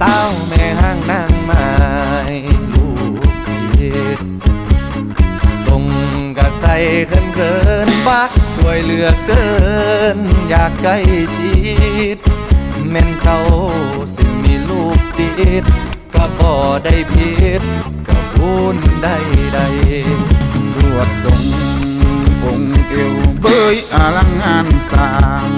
สาแม่ห้างนางไม้ลูกเอ็ดส่งกระใสเขินเขินๆว่าสวยเหลือเกิน อยากใกล้ชิดแม่นเจ้าสิมีลูกติดก็บ่ได้ผิดก็บุญได้ใดสวดทรงองเอวเบยอลังงานสาง